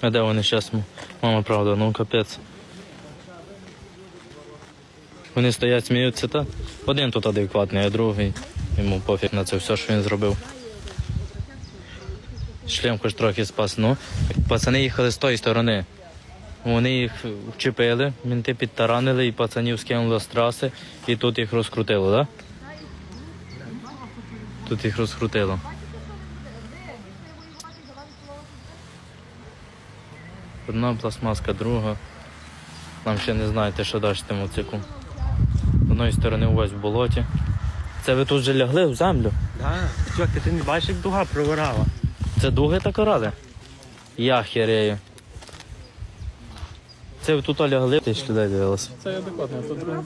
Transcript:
А де вони зараз? Мама, правда, ну капець. Вони стоять, сміються, та один тут адекватний, а другий. Йому пофіг на це все, що він зробив. Шлем хоч трохи спас. Ну, пацани їхали з тої сторони. Вони їх вчепили, мінти підтаранили і пацанів скинули з траси, і тут їх розкрутило, так? Тут їх розкрутило. Одна пластмаска, друга. Нам ще не знаєте, що далі тим цику. З одної сторони увесь в болоті. Це ви тут же лягли в землю? Да. Чувак, ти не бачиш, як дуга провирала. Це дуги так орали? Я херею. Це тут лягли, ти ж людей дивилися. Це адекватно, друге.